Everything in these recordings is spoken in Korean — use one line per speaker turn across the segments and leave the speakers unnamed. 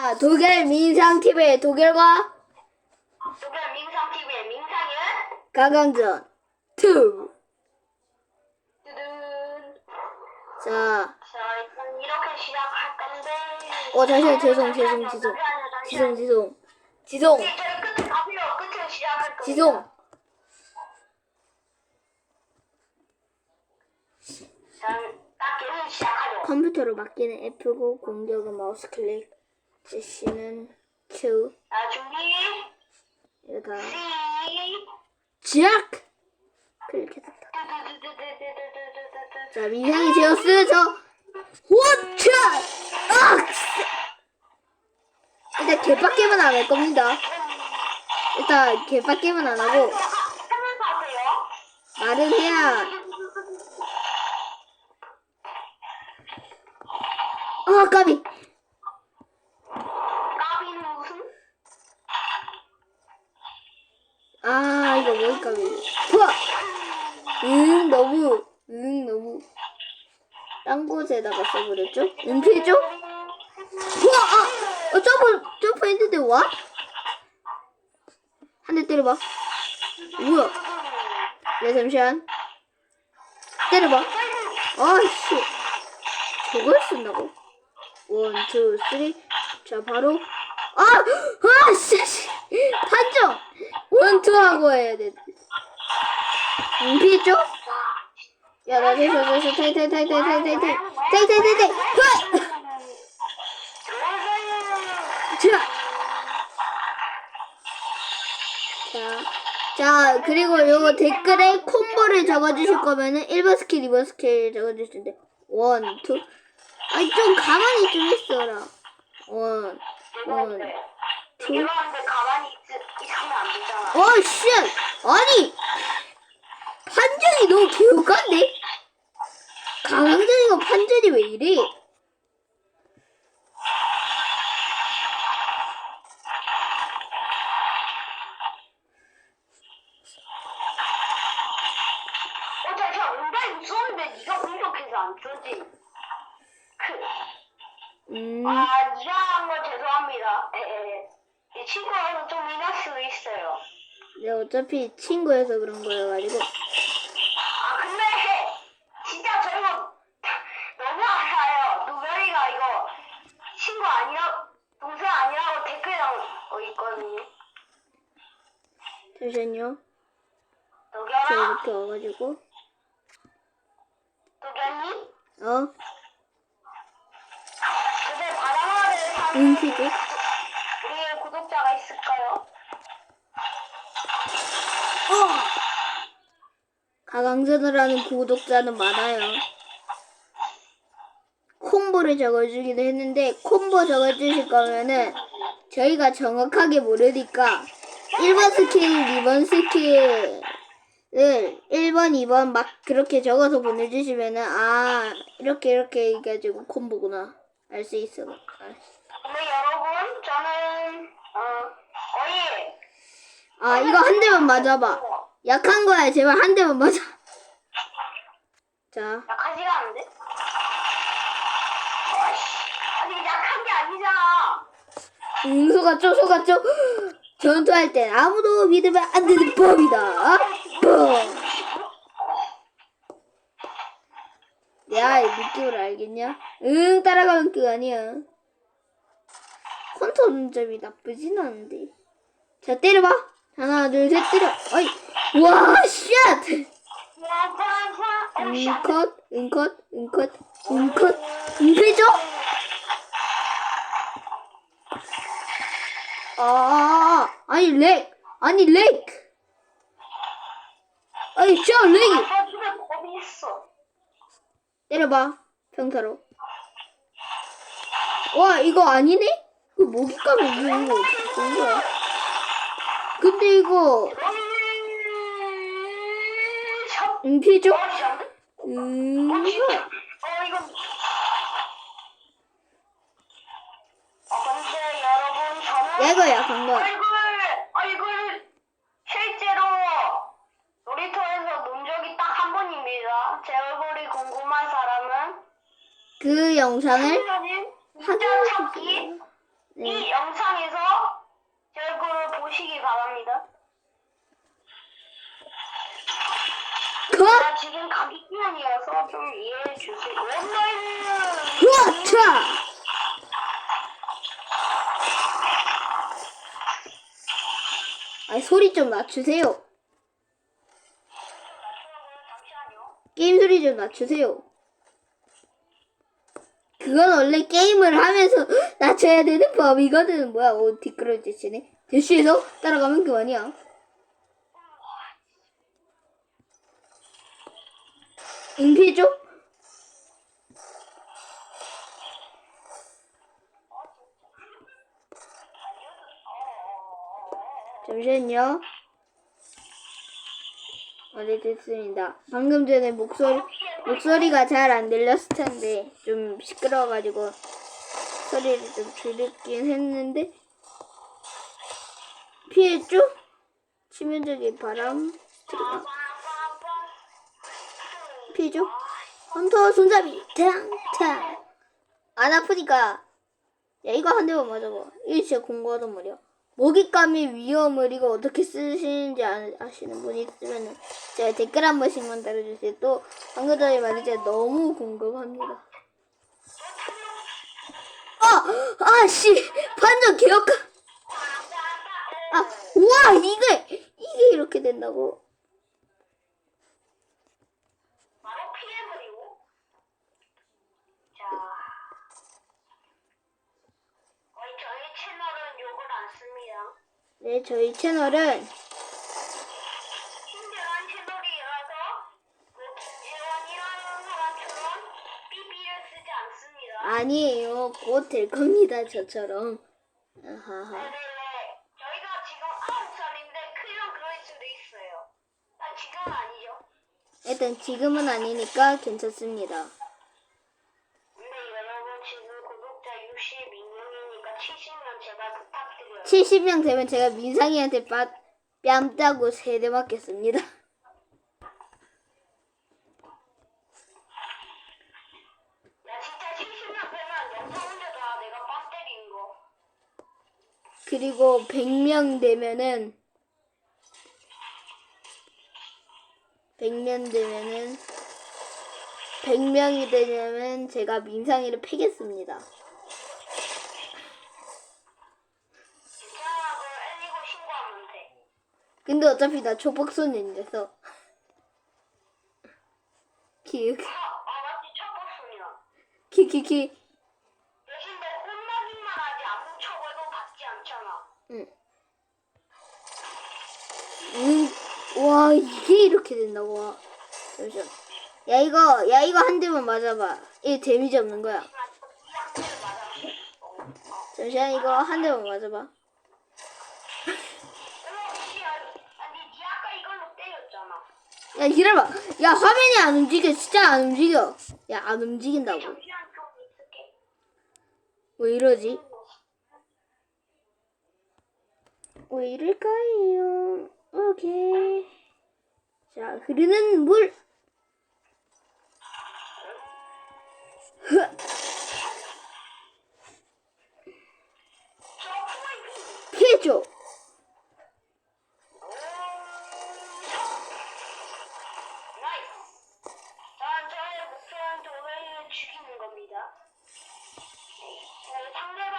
아, 독일 민상 TV의 독일과
독일 민상 TV의 민상은
가강전 2.
두둔.
자,
자 일단 이렇게 시작할 건데.
어, 잠시만, 죄송, 죄송, 죄송. 지송,
네, 저희 가세요. 시작할 겁니다.
지송.
딱 계속 시작하죠.
컴퓨터로 맡기는 F고 공격은 마우스 클릭. j 씨는 Q.
나중에
얘가
C. 네. 지악! 그렇게 된다.
자, 민상이 제어스 저 워트! 악. 일단 개빡게임은 안 할 겁니다. 일단 개빡게임은 안 하고 말은 해야 아 까비 딴 곳에다가 써버렸죠? 은폐죠? 우와! 아! 어, 점프, 점프 했는데, 와? 한 대 때려봐. 뭐야? 네, 잠시만. 때려봐. 아이씨. 저걸 쓴다고? 원, 투, 쓰리. 자, 바로. 아! 아, 씨! 씨. 판정! 원, 투 하고 해야 돼. 은폐죠? 야, 나 됐어, 됐어. 타이, 타이, 타이, 타이, 타이, 타이, 타이. 타이, 타이, 타이, 타이. 흐! 자. 자. 자, 그리고 요거 댓글에 콤보를 적어주실 거면은 1번 스킬, 2번 스킬 적어주실 텐데. 원, 투. 아니, 좀 가만히 좀 있어라. 원, 원.
되잖아.
어, 씨! 아니! 판정이 너무 교육한데? 강항전이가 판정이 왜 이래?
그,
음.
아, 니가 한 거 죄송합니다. 에, 에. 친구하고 좀 인할 수도 있어요.
네, 어차피 친구여서 그런 거여가지고.
어 있거든요.
잠시만요. 저 이렇게 와가지고.
도겸이,
어?
그대 바다마을 사는? 우리의 구독자가 있을까요?
어! 가강전을 하는 구독자는 많아요. 콤보를 적어주기도 했는데, 콤보 적어주실 거면은, 저희가 정확하게 모르니까, 1번 스킬, 2번 스킬을 1번, 2번 막 그렇게 적어서 보내주시면은, 아, 이렇게 이렇게 해가지고 콤보구나. 알 수 있어. 알 수-
근데 여러분, 저는 어 거의
아, 이거 한 대만 맞아봐. 약한 거야. 제발 한 대만 맞아. 자,
약하지가 않은데? 어이씨, 아니 약한 게 아니잖아.
응, 속았죠, 속았죠? 전투할 땐 아무도 믿으면 안 되는 법이다. 뻥! 야, 이 느낌을 알겠냐? 응, 따라가는 게 아니야. 컨트롤 점이 나쁘진 않은데. 자, 때려봐. 하나, 둘, 셋, 때려. 어이, 와, 쉣! 응컷, 응컷, 응컷, 응컷, 응패죠? 아, 아니 렉, 아니 렉. 아니 저.
아빠 집에 겁이 있어.
때려봐, 평타로. 와, 이거 아니네? 그 모기감이 있는 거 어떻게 된 거야? 근데 이거?
어, 진짜?
음,
어, 진짜? 어, 이거. 어, 근데 여러분, 저는.
얘가 약한 거야.
얼굴, 얼굴, 실제로 놀이터에서 논 적이 딱 한 번입니다. 제 얼굴이 궁금한 사람은.
그 영상을
진짜 찾기. 이
네.
영상에서 제 얼굴을 보시기 바랍니다.
컷!
나 지금 감기 기간이라서 좀 이해해 주세요. 엄마는
으아차! 아 소리 좀 낮추세요. 게임 소리 좀 낮추세요. 그건 원래 게임을 하면서 낮춰야 되는 법이거든. 뭐야, 오, 뒷그릇 제시네. 제시에서 따라가면 그만이야. 응피해 잠시만요. 어, 네, 됐습니다. 방금 전에 목소리, 목소리가 잘 안 들렸을 텐데, 좀 시끄러워가지고, 소리를 좀 줄이긴 했는데, 피했죠? 치명적인 바람, 들어가. 피해줘? 헌터 손잡이, 탕, 탕. 안 아프니까, 야, 이거 한 대만 맞아봐. 이거 진짜 공부하단 말이야. 먹잇감의 위험을 이거 어떻게 쓰시는지 아, 아시는 분이 있으면 제가 댓글 한 번씩만 달아주세요. 또 방금 전에 제가 너무 궁금합니다. 아! 아, 씨! 반전 개혁가! 아, 우와! 이게, 이게 이렇게 된다고.
바로 피해버리고. 자. 어이, 저희 채널은 욕을 안 씁니다.
네, 저희 채널은
친절한 채널이라서 그 김재원이라는 사람처럼 삐삐를 쓰지 않습니다.
아니에요. 곧 될 겁니다, 저처럼. 아하하.
네네네. 저희가 지금 아홉 살인데 크면 그럴 수도 있어요. 아, 지금은 아니죠.
일단 지금은 아니니까 괜찮습니다.
근데 여러분 지금 구독자 62명이니까 70명 제발 부탁드려요.
70명 되면 제가 민상이한테 빠, 뺨 따고 세대 맞겠습니다.
야 진짜 70명 되면 영상 혼자 다 내가 빡 때린 거.
그리고 100명 되면은 100명 되면은 100명이 되려면 제가 민상이를 패겠습니다.
괜찮아 그 애니고 신고하면 돼.
근데 어차피 나 초복손인데서 키읔
아, 아 맞지 첫 버스이나.
키키키
대신 너 혼나기만 하지 아무 처벌도 받지 않잖아.
응. 응. 와 이게 이렇게 된다고 와. 잠시만. 야 이거 야 이거 한 대만 맞아봐. 이 데미지 없는 거야. 잠시만 이거 한 대만 맞아봐.
어머 씨 아니 니 아까 이걸로 때렸잖아.
야 기다려봐. 야 화면이 안 움직여. 진짜 안 움직여. 야 안 움직인다고. 왜 이러지? 왜 이럴까요? 오케이. 자 흐르는 물. 흐.
저 포인트.
피해줘.
나이스. 자, 저의 목표는 도배이를 죽이는 겁니다. 네, 상대방,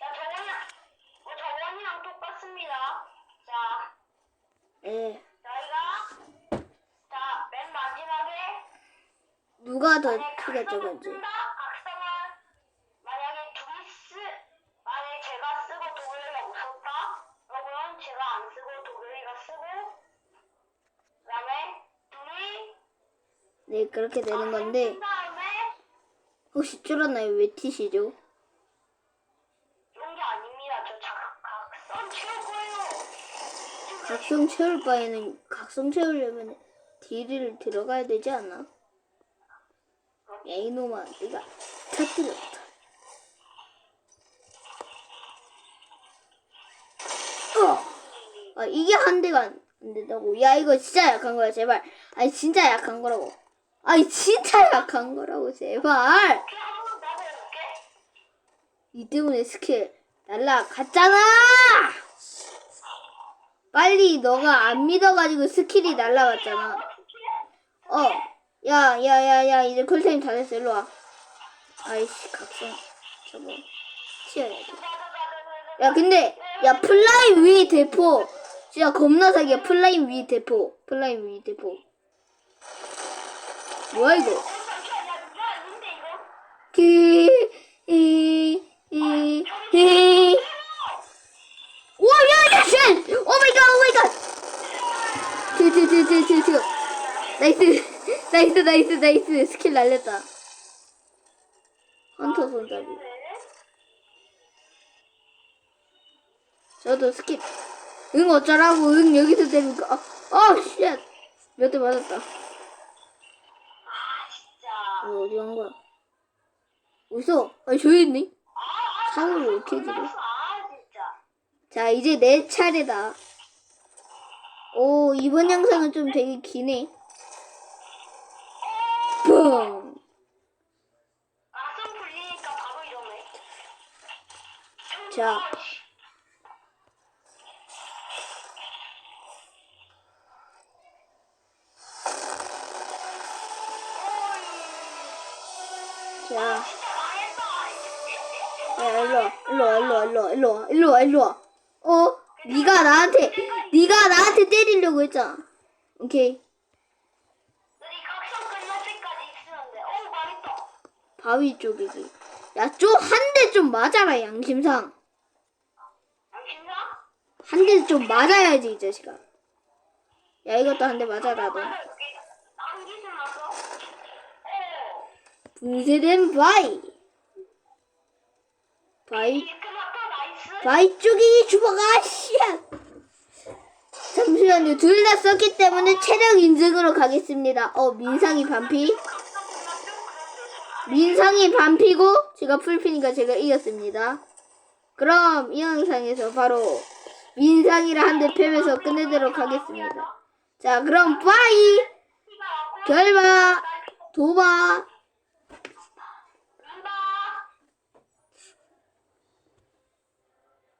나 저번이랑, 어, 저번이랑 똑같습니다. 자,
에
저희가, 자, 맨 마지막에,
누가
더그 다음에, 둘이,
네 그렇게 되는 건데
쓴 다음에,
혹시 쫄았나요? 왜 티시죠?
이런 게 아닙니다. 저 작, 각선 채울 거예요.
각성 채울 바에는 각성 채우려면 딜을 들어가야 되지 않나? 야 이놈아 내가 터뜨렸다. 어! 아 이게 한 대가 안 된다고. 야 이거 진짜 약한 거야 제발. 아니 진짜 약한 거라고. 아니 진짜 약한 거라고 제발.
이
때문에 스킬 날라갔잖아! 빨리 너가 안 믿어가지고 스킬이 날라갔잖아. 어, 야, 야, 야, 야, 이제 쿨타임 다 됐어. 일로 와. 아이씨, 각성. 저거. 치워야 돼. 야, 근데, 야, 플라임 위 대포. 진짜 겁나 사기야. 플라임 위 대포. 플라임 위 대포. 뭐야, 이거? 그, 이, 이, 이. 우와, 야, 야, 쉣! 오 마이 갓, 오 마이 갓! 트, 트, 트, 트, 트, 트. 나이스. 나이스, 나이스, 나이스. 스킬 날렸다. 헌터 손잡이. 저도 스킵. 응 어쩌라고 응 여기서 때리니까 어, 어 쉣. 몇 대 맞았다. 어, 어디 간 거야? 어디서? 아 저기 있네. 상으로 이렇게 지금.
아.
자 이제 내 차례다. 오 이번 영상은 좀 되게 기네.
이러네.
자. 자. 야, 일로 와, 일로 와, 일로 와, 일로 와, 일로 와, 일로 와, 일로 와. 어? 네가 나한테, 네가 나한테 때리려고 했잖아. 오케이.
너희 각성 끝날 때까지 있으면 돼. 어 망했다.
바위 쪽이지. 야, 좀, 한 대 좀 맞아라, 양심상.
양심상?
한 대 좀 맞아야지, 이 자식아. 야, 이것도 한 대 맞아, 나도.
한 기술 나서. 어.
분쇄된 바위. 바위. 바위 쪽이 주먹아, 씨! 잠시만요. 둘 다 썼기 때문에 체력 인증으로 가겠습니다. 어, 민상이 반피. 민상이 반피고 제가 풀피니까 제가 이겼습니다. 그럼 이 영상에서 바로 민상이를 한대 패면서 끝내도록 하겠습니다. 자, 그럼 빠이! 결과 도바